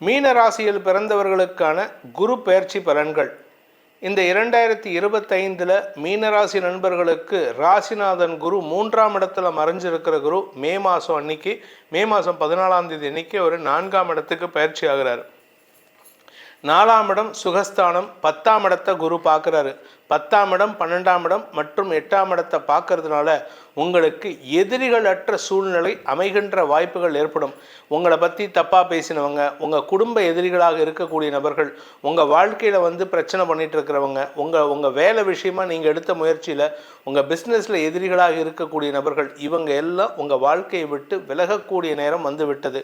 மீன ராசியில் பிறந்தவர்களுக்கான குரு பயிற்சி பலன்கள். இந்த இரண்டாயிரத்தி இருபத்தைந்தில் மீனராசி நண்பர்களுக்கு ராசிநாதன் குரு மூன்றாம் இடத்துல மறைஞ்சிருக்கிற குரு மே மாதம் அன்னைக்கு மே மாதம் பதினாலாம் தேதி அன்னைக்கு அவர் நான்காம் இடத்துக்கு பயிற்சி ஆகிறார். நாலாம் இடம் சுகஸ்தானம் பத்தாம் இடத்தை குரு பார்க்குறாரு. பத்தாம் இடம் பன்னெண்டாம் இடம் மற்றும் எட்டாம் இடத்தை பார்க்கறதுனால உங்களுக்கு எதிரிகளற்ற சூழ்நிலை அமைகின்ற வாய்ப்புகள் ஏற்படும். உங்களை பற்றி தப்பாக பேசினவங்க உங்கள் குடும்ப எதிரிகளாக இருக்கக்கூடிய நபர்கள் உங்கள் வாழ்க்கையில் வந்து பிரச்சனை பண்ணிட்டு இருக்கிறவங்க உங்கள் உங்கள் வேலை விஷயமா நீங்கள் எடுத்த முயற்சியில் உங்கள் பிஸ்னஸில் எதிரிகளாக இருக்கக்கூடிய நபர்கள் இவங்க எல்லாம் உங்கள் வாழ்க்கையை விட்டு விலகக்கூடிய நேரம் வந்து விட்டது.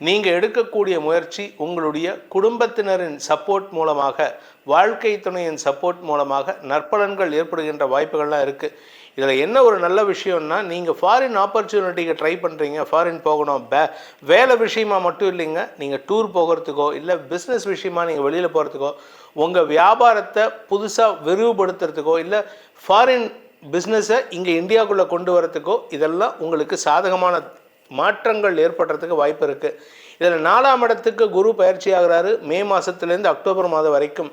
நீங்கள் எடுக்கக்கூடிய முயற்சி உங்களுடைய குடும்பத்தினரின் சப்போர்ட் மூலமாக வாழ்க்கை துணையின் சப்போர்ட் மூலமாக நற்பலன்கள் ஏற்படுகின்ற வாய்ப்புகள்லாம் இருக்குது இதில் என்ன ஒரு நல்ல விஷயம்னா நீங்கள் ஃபாரின் ஆப்பர்ச்சுனிட்டிக்கு ட்ரை பண்ணுறீங்க ஃபாரின் போகணும். பே வேலை விஷயமா மட்டும் இல்லைங்க நீங்கள் டூர் போகிறதுக்கோ இல்லை பிஸ்னஸ் விஷயமா நீங்கள் வெளியில் போகிறதுக்கோ உங்கள் வியாபாரத்தை புதுசாக விரிவுபடுத்துறதுக்கோ இல்லை ஃபாரின் பிஸ்னஸை இங்கே இந்தியாவுக்குள்ளே கொண்டு வரத்துக்கோ இதெல்லாம் உங்களுக்கு சாதகமான மாற்றங்கள் ஏற்படுறதுக்கு வாய்ப்பு இருக்குது இதில் நாலாம் இடத்துக்கு குரு பயிற்சி ஆகிறாரு. மே மாதத்துலேருந்து அக்டோபர் மாதம் வரைக்கும்.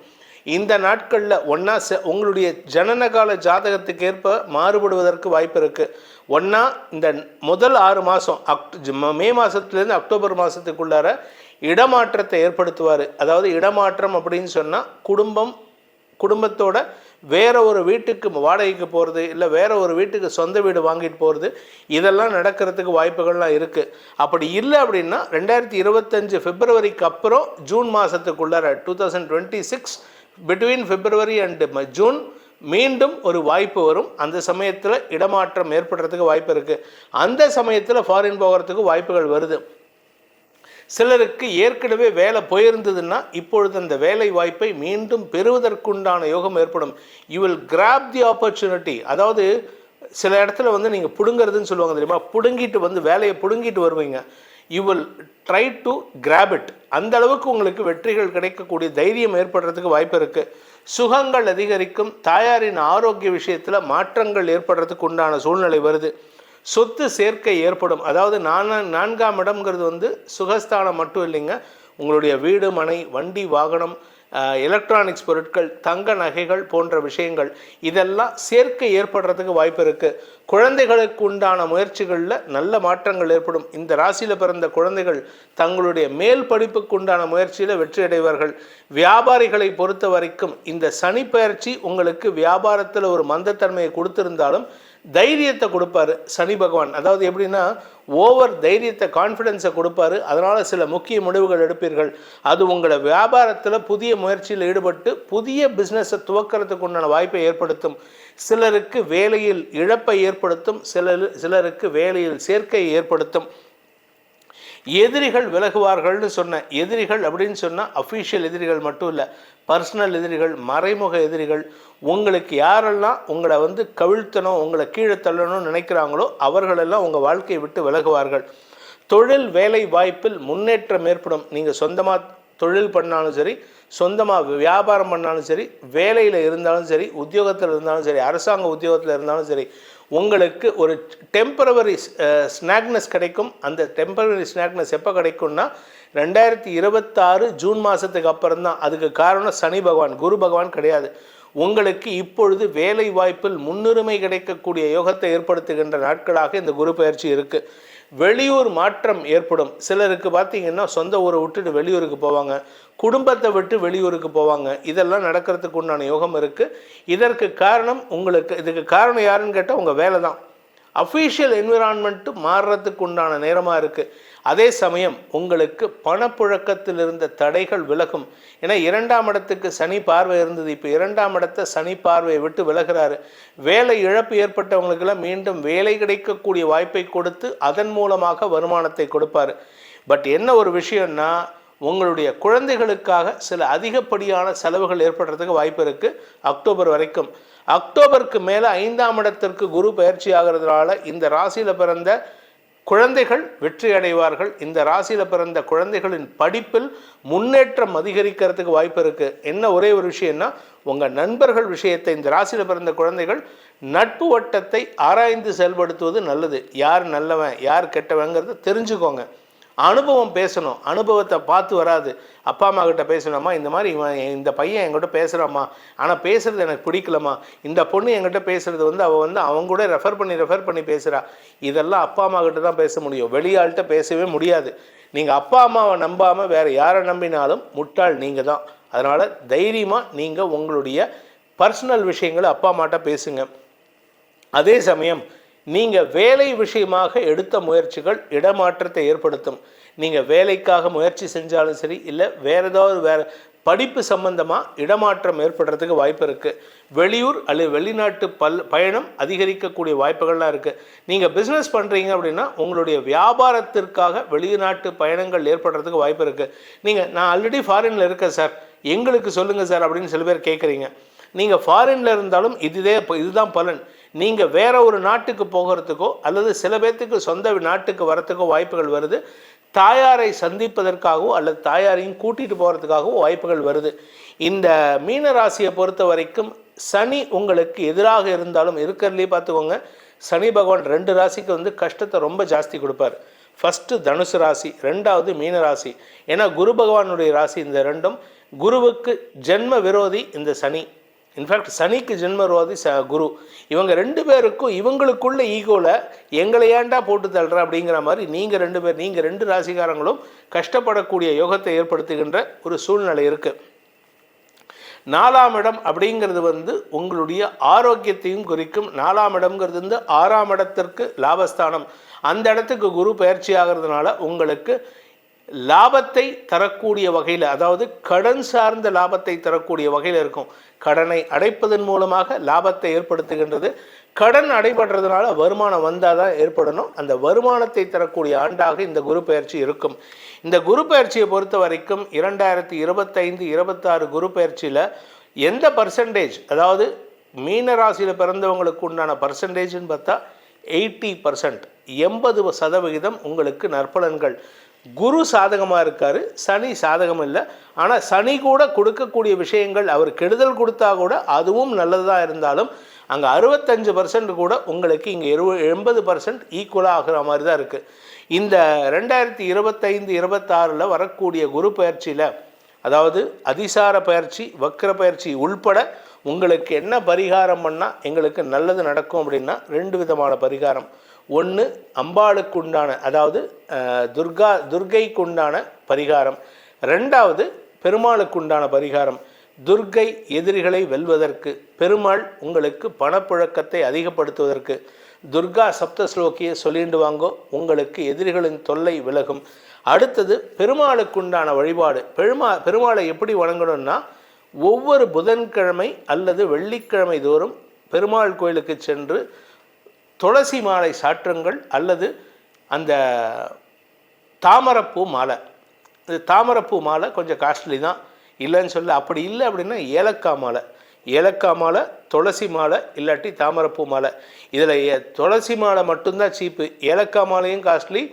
இந்த நாட்களில் ஒன்றா ச உங்களுடைய ஜனனகால ஜாதகத்துக்கு ஏற்ப மாறுபடுவதற்கு வாய்ப்பு இருக்குது ஒன்றா இந்த முதல் ஆறு மாதம் அக்ட் மே மாதத்துலேருந்து அக்டோபர் மாதத்துக்குள்ளார இடமாற்றத்தை ஏற்படுத்துவார். அதாவது இடமாற்றம் அப்படின்னு சொன்னால் குடும்பம் குடும்பத்தோட வேற ஒரு வீட்டுக்கு வாடகைக்கு போகிறது இல்லை வேற ஒரு வீட்டுக்கு சொந்த வீடு வாங்கிட்டு போகிறது இதெல்லாம் நடக்கிறதுக்கு வாய்ப்புகள்லாம் இருக்குது அப்படி இல்லை அப்படின்னா ரெண்டாயிரத்தி இருபத்தஞ்சு பிப்ரவரிக்கு அப்புறம் June மாதத்துக்குள்ளார two thousand twenty six between February and June மீண்டும் ஒரு வாய்ப்பு வரும். அந்த சமயத்தில் இடமாற்றம் ஏற்படுறதுக்கு வாய்ப்பு இருக்குது அந்த சமயத்தில் ஃபாரின் போகிறதுக்கு வாய்ப்புகள் வருது. சிலருக்கு ஏற்கனவே வேலை போயிருந்ததுன்னா இப்பொழுது அந்த வேலை வாய்ப்பை மீண்டும் பெறுவதற்குண்டான யோகம் ஏற்படும். You will grab the opportunity அதாவது சில இடத்துல வந்து நீங்கள் பிடுங்கிறதுன்னு சொல்லுவாங்க தெரியுமா? பிடுங்கிட்டு வந்து வேலையை பிடுங்கிட்டு வருவீங்க. You will try to grab it அந்த அளவுக்கு உங்களுக்கு வெற்றிகள் கிடைக்கக்கூடிய தைரியம் ஏற்படுறதுக்கு வாய்ப்பு இருக்குது சுகங்கள் அதிகரிக்கும். தாயாரின் ஆரோக்கிய விஷயத்தில் மாற்றங்கள் ஏற்படுறதுக்கு உண்டான சூழ்நிலை வருது. சொத்து சேர்க்கை ஏற்படும். அதாவது நான் நான்காம் இடம்ங்கிறது வந்து சுகஸ்தானம் மட்டும் இல்லைங்க. உங்களுடைய வீடு மனை வண்டி வாகனம் எலக்ட்ரானிக்ஸ் பொருட்கள் தங்க நகைகள் போன்ற விஷயங்கள் இதெல்லாம் சேர்க்கை ஏற்படுறதுக்கு வாய்ப்பு இருக்குது குழந்தைகளுக்கு உண்டான முயற்சிகளில் நல்ல மாற்றங்கள் ஏற்படும். இந்த ராசியில் பிறந்த குழந்தைகள் தங்களுடைய மேல் படிப்புக்கு உண்டான முயற்சியில் வெற்றி அடைவார்கள். வியாபாரிகளை பொறுத்த வரைக்கும் இந்த சனி பயிற்சி உங்களுக்கு வியாபாரத்தில் ஒரு மந்தத்தன்மையை கொடுத்திருந்தாலும் தைரியத்தை கொடுப்பாரு சனி பகவான். அதாவது எப்படின்னா ஓவர் தைரியத்தை கான்ஃபிடென்ஸை கொடுப்பாரு. அதனால் சில முக்கிய முடிவுகள் எடுப்பீர்கள். அது உங்களை வியாபாரத்தில் புதிய முயற்சியில் ஈடுபட்டு புதிய பிஸ்னஸை துவக்கிறதுக்கு உண்டான வாய்ப்பை ஏற்படுத்தும். சிலருக்கு வேலையில் இழப்பை ஏற்படுத்தும் சிலர் சிலருக்கு வேலையில் சேர்க்கையை ஏற்படுத்தும். எதிரிகள் விலகுவார்கள்னு சொன்னேன் எதிரிகள் அப்படின்னு சொன்னால் அஃபீஷியல் எதிரிகள் மட்டும் இல்லை பர்சனல் எதிரிகள் மறைமுக எதிரிகள் உங்களுக்கு யாரெல்லாம் உங்களை வந்து கவிழ்த்தணும் உங்களை கீழே தள்ளணும்னு நினைக்கிறாங்களோ அவர்களெல்லாம் உங்கள் வாழ்க்கையை விட்டு விலகுவார்கள். தொழில் வேலை வாய்ப்பில் முன்னேற்றம் ஏற்படும். நீங்கள் சொந்தமாக தொழில் பண்ணாலும் சரி சொந்தமாக வியாபாரம் பண்ணாலும் சரி வேலையில் இருந்தாலும் சரி உத்தியோகத்தில் இருந்தாலும் சரி அரசாங்க உத்தியோகத்தில் இருந்தாலும் சரி உங்களுக்கு ஒரு டெம்பரவரி ஸ்நாக்னஸ் கிடைக்கும். அந்த டெம்பரவரி ஸ்நாக்னஸ் எப்போ கிடைக்கும்னா ரெண்டாயிரத்தி இருபத்தாறு ஜூன் மாதத்துக்கு அப்புறம் தான். அதுக்கு காரணம் சனி பகவான். குரு பகவான் கிடையாது. உங்களுக்கு இப்பொழுது வேலை வாய்ப்பில் முன்னுரிமை கிடைக்கக்கூடிய யோகத்தை ஏற்படுத்துகின்ற நாட்களாக இந்த குரு பயிற்சி இருக்குது வெளியூர் மாற்றம் ஏற்படும். சிலருக்கு பார்த்தீங்கன்னா சொந்த ஊரை விட்டுட்டு வெளியூருக்கு போவாங்க. குடும்பத்தை விட்டு வெளியூருக்கு போவாங்க. இதெல்லாம் நடக்கிறதுக்கு உண்டான யோகம் இருக்குது இதற்கு காரணம் உங்களுக்கு இதுக்கு காரணம் யாருன்னு கேட்டால் உங்கள் வேலை தான் அஃபீஷியல் என்விரான்மெண்ட்டு மாறுறதுக்கு உண்டான நேரமாக இருக்குது அதே சமயம் உங்களுக்கு பணப்புழக்கத்தில் இருந்த தடைகள் விலகும். ஏன்னா இரண்டாம் இடத்துக்கு சனி பார்வை இருந்தது. இப்போ இரண்டாம் இடத்த சனி பார்வையை விட்டு விலகிறாரு. வேலை இழப்பு ஏற்பட்டவங்களுக்கெல்லாம் மீண்டும் வேலை கிடைக்கக்கூடிய வாய்ப்பை கொடுத்து அதன் மூலமாக வருமானத்தை கொடுப்பார். பட் என்ன ஒரு விஷயம்னா உங்களுடைய குழந்தைகளுக்காக சில அதிகப்படியான செலவுகள் ஏற்படுறதுக்கு வாய்ப்பு இருக்குது அக்டோபர் வரைக்கும். அக்டோபருக்கு மேலே ஐந்தாம் இடத்திற்கு குரு பயிற்சி ஆகிறதுனால இந்த ராசியில் பிறந்த குழந்தைகள் வெற்றி அடைவார்கள். இந்த ராசியில் பிறந்த குழந்தைகளின் படிப்பில் முன்னேற்றம் அதிகரிக்கிறதுக்கு வாய்ப்பு இருக்குது என்ன ஒரே ஒரு விஷயம்னா உங்கள் நண்பர்கள் விஷயத்தை இந்த ராசியில் பிறந்த குழந்தைகள் நட்பு வட்டத்தை ஆராய்ந்து செயல்படுத்துவது நல்லது. யார் நல்லவன் யார் கெட்டவங்கிறத தெரிஞ்சுக்கோங்க. அனுபவம் பேசணும். அனுபவத்தை பார்த்து வராது. அப்பா அம்மா கிட்ட பேசணுமா? இந்த மாதிரி இவன் இந்த பையன் என்கிட்ட பேசுகிறாம்மா ஆனால் பேசுறது எனக்கு பிடிக்கலம்மா. இந்த பொண்ணு என்கிட்ட பேசுறது வந்து அவள் வந்து அவங்க கூட ரெஃபர் பண்ணி ரெஃபர் பண்ணி பேசுகிறா இதெல்லாம் அப்பா அம்மா கிட்ட தான் பேச முடியும். வெளியாள்கிட்ட பேசவே முடியாது. நீங்கள் அப்பா அம்மாவை நம்பாமல் வேறு யாரை நம்பினாலும் முட்டாள் நீங்கள் தான். அதனால் தைரியமாக நீங்கள் உங்களுடைய பர்சனல் விஷயங்களை அப்பா அம்மாட்ட பேசுங்க. அதே சமயம் நீங்கள் வேலை விஷயமாக எடுத்த முயற்சிகள் இடமாற்றத்தை ஏற்படுத்தும். நீங்கள் வேலைக்காக முயற்சி செஞ்சாலும் சரி இல்லை வேறு ஏதாவது வேறு படிப்பு சம்பந்தமாக இடமாற்றம் ஏற்படுறதுக்கு வாய்ப்பு இருக்குது வெளியூர் அல்லது வெளிநாட்டு பல் பயணம் அதிகரிக்கக்கூடிய வாய்ப்புகள்லாம் இருக்குது நீங்கள் பிஸ்னஸ் பண்ணுறீங்க அப்படின்னா உங்களுடைய வியாபாரத்திற்காக வெளிநாட்டு பயணங்கள் ஏற்படுறதுக்கு வாய்ப்பு இருக்குது நீங்கள் நான் ஆல்ரெடி ஃபாரினில் இருக்கேன் சார். எங்களுக்கு சொல்லுங்கள் சார் அப்படின்னு சில பேர் கேட்குறீங்க நீங்கள் ஃபாரினில் இருந்தாலும் இதுதே இதுதான் பலன். நீங்கள் வேற ஒரு நாட்டுக்கு போகிறதுக்கோ அல்லது சில பேர்த்துக்கு சொந்த நாட்டுக்கு வரத்துக்கோ வாய்ப்புகள் வருது. தாயாரை சந்திப்பதற்காகவோ அல்லது தாயாரையும் கூட்டிகிட்டு போகிறதுக்காகவோ வாய்ப்புகள் வருது. இந்த மீன ராசியை பொறுத்த வரைக்கும் சனி உங்களுக்கு எதிராக இருந்தாலும் இருக்கிறதுலே பார்த்துக்கோங்க. சனி பகவான் ரெண்டு ராசிக்கு வந்து கஷ்டத்தை ரொம்ப ஜாஸ்தி கொடுப்பார். ஃபஸ்ட்டு தனுசு ராசி ரெண்டாவது மீன ராசி. ஏன்னா குரு பகவானுடைய ராசி இந்த ரெண்டும். குருவுக்கு ஜென்ம விரோதி இந்த சனி. இன்ஃபேக்ட் சனிக்கு ஜென்மரோதி ச குரு. இவங்க ரெண்டு பேருக்கும் இவங்களுக்குள்ள ஈகோவில் எங்களை ஏன்டா போட்டு தள்ளுற அப்படிங்கிற மாதிரி நீங்கள் ரெண்டு பேர் நீங்கள் ரெண்டு ராசிக்காரங்களும் கஷ்டப்படக்கூடிய யோகத்தை ஏற்படுத்துகின்ற ஒரு சூழ்நிலை இருக்குது நாலாம் இடம் அப்படிங்கிறது வந்து உங்களுடைய ஆரோக்கியத்தையும் குறிக்கும். நாலாம் இடம்ங்கிறது வந்து ஆறாம் இடத்திற்கு லாபஸ்தானம். அந்த இடத்துக்கு குரு பயிற்சி ஆகிறதுனால உங்களுக்கு லாபத்தை தரக்கூடிய வகையில் அதாவது கடன் சார்ந்த லாபத்தை தரக்கூடிய வகையில் இருக்கும். கடனை அடைப்பதன் மூலமாக லாபத்தை ஏற்படுத்துகின்றது. கடன் அடைபடுறதுனால வருமானம் வந்தால் தான் ஏற்படணும். அந்த வருமானத்தை தரக்கூடிய ஆண்டாக இந்த குரு பயிற்சி இருக்கும். இந்த குரு பயிற்சியை பொறுத்த வரைக்கும் இரண்டாயிரத்தி இருபத்தைந்து இருபத்தாறு குரு பயிற்சியில் எந்த பர்சன்டேஜ் அதாவது மீன ராசியில் பிறந்தவங்களுக்கு உண்டான பர்சன்டேஜ்னு பார்த்தா எயிட்டி பர்சன்ட் எண்பது சதவிகிதம் உங்களுக்கு நற்பலன்கள். குரு சாதகமாக இருக்கார் சனி சாதகம் இல்லை. ஆனால் சனி கூட கொடுக்கக்கூடிய விஷயங்கள் அவர் கெடுதல் கொடுத்தா கூட அதுவும் நல்லதாக இருந்தாலும் அங்கே அறுபத்தஞ்சு பர்சன்ட் கூட உங்களுக்கு இங்கே இருபது எண்பது பர்சன்ட் ஈக்குவலாக ஆகிற மாதிரி தான் இருக்குது இந்த ரெண்டாயிரத்தி இருபத்தைந்து இருபத்தாறில் வரக்கூடிய குரு பயிற்சியில் அதாவது அதிசார பயிற்சி வக்கர பயிற்சி உள்பட உங்களுக்கு என்ன பரிகாரம் பண்ணால் எங்களுக்கு நல்லது நடக்கும் அப்படின்னா ரெண்டு விதமான பரிகாரம். ஒன்று அம்பாளுக்கு உண்டான அதாவது துர்கா துர்கைக்கு உண்டான பரிகாரம். ரெண்டாவது பெருமாளுக்கு உண்டான பரிகாரம். துர்கை எதிரிகளை வெல்வதற்கு பெருமாள் உங்களுக்கு பணப்புழக்கத்தை அதிகப்படுத்துவதற்கு. துர்கா சப்த ஸ்லோக்கியை சொல்லிட்டு வாங்கோ உங்களுக்கு எதிரிகளின் தொல்லை விலகும். அடுத்தது பெருமாளுக்குண்டான வழிபாடு. பெருமா பெருமாளை எப்படி வணங்கணும்னா ஒவ்வொரு புதன்கிழமை அல்லது வெள்ளிக்கிழமை தோறும் பெருமாள் கோயிலுக்கு சென்று துளசி மாலை சாற்றுங்கள் அல்லது அந்த தாமரப்பூ மாலை. இது தாமரப்பூ மாலை கொஞ்சம் காஸ்ட்லி தான். இல்லைன்னு சொல்ல அப்படி இல்லை அப்படின்னா ஏலக்காய் மாலை. ஏலக்காய் மாலை துளசி மாலை இல்லாட்டி தாமரப்பூ மாலை. இதில் துளசி மாலை மட்டும்தான் சீப்பு ஏலக்காய் மாலையும் காஸ்ட்லி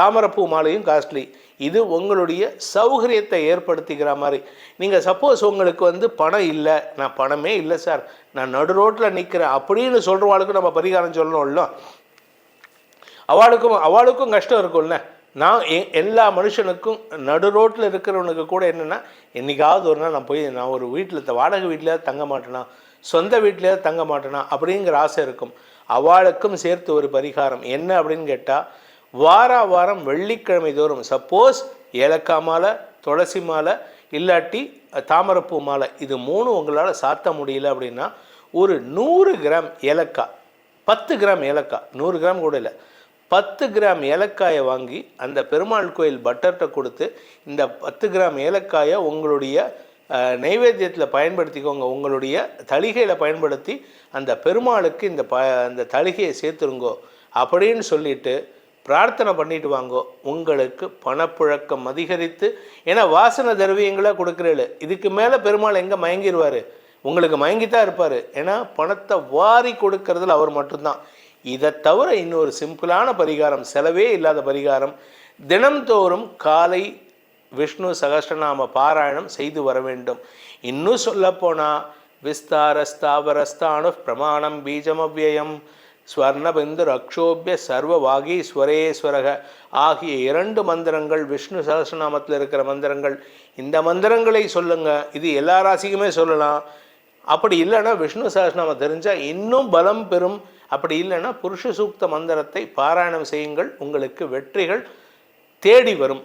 தாமரப்பூ மாலையும் காஸ்ட்லி இது உங்களுடைய சௌகரியத்தை ஏற்படுத்திக்கிற மாதிரி. நீங்கள் சப்போஸ் உங்களுக்கு வந்து பணம் இல்லை. நான் பணமே இல்லை சார் நான் நடு ரோட்டில் நிற்கிறேன் அப்படின்னு சொல்கிறவாளுக்கும் நம்ம பரிகாரம் சொல்லணும்ல. அவளுக்கும் அவளுக்கும் கஷ்டம் இருக்கும்ல. நான் எல்லா மனுஷனுக்கும் நடு ரோட்டில் இருக்கிறவனுக்கு கூட என்னென்னா என்றைக்காவது ஒரு நாள் நான் போய் நான் ஒரு வீட்டில் வாடகை வீட்டிலேயாவது தங்க மாட்டேனா? சொந்த வீட்டிலேயாவது தங்க மாட்டேனா? அப்படிங்கிற ஆசை இருக்கும். அவளுக்கும் சேர்த்து ஒரு பரிகாரம். என்ன அப்படின்னு கேட்டால் வார வாரம் வெள்ளிக்கிழமை தோறும் சப்போஸ் ஏலக்காய் மாலை துளசி மாலை இல்லாட்டி தாமரப்பூ மாலை இது மூணு உங்களால் சாத்த முடியல அப்படின்னா ஒரு நூறு கிராம் ஏலக்காய் பத்து கிராம் ஏலக்காய் நூறு கிராம் கூட இல்லை பத்து கிராம் ஏலக்காயை வாங்கி அந்த பெருமாள் கோயில் பட்டர்கிட்ட கொடுத்து இந்த பத்து கிராம் ஏலக்காயை உங்களுடைய நைவேத்தியத்தில் பயன்படுத்திக்கோங்க உங்களுடைய தளிகையில் பயன்படுத்தி அந்த பெருமாளுக்கு இந்த ப அந்த தளிகையை சேர்த்துருங்கோ அப்படின்னு சொல்லிட்டு பிரார்த்தனை பண்ணிட்டு வாங்கோ. உங்களுக்கு பணப்புழக்கம் அதிகரித்து ஏன்னா வாசனை திரவியங்களாக கொடுக்குறேள். இதுக்கு மேலே பெருமாள் எங்கே மயங்கிடுவார் உங்களுக்கு மயங்கி தான் இருப்பார். ஏன்னா பணத்தை வாரி கொடுக்கறதுல அவர் மட்டும்தான். இதை தவிர இன்னொரு சிம்பிளான பரிகாரம் செலவே இல்லாத பரிகாரம். தினம்தோறும் காலை விஷ்ணு சகஸ்ரநாம பாராயணம் செய்து வர வேண்டும். இன்னும் சொல்லப்போனால் விஸ்தாரஸ்தாவரஸ்தானு பிரமாணம் பீஜமவ்யயம் ஸ்வர்ணபிந்து ரக்ஷோபிய சர்வ வாகீஸ்வரேஸ்வரக ஆகிய இரண்டு மந்திரங்கள் விஷ்ணு சகசநாமத்தில் இருக்கிற மந்திரங்கள். இந்த மந்திரங்களை சொல்லுங்க. இது எல்லா ராசிக்குமே சொல்லலாம். அப்படி இல்லைன்னா விஷ்ணு சகசநாமம் தெரிஞ்சால் இன்னும் பலம் பெறும். அப்படி இல்லைன்னா புருஷ சூக்த மந்திரத்தை பாராயணம் செய்யுங்கள். உங்களுக்கு வெற்றிகள் தேடி வரும்.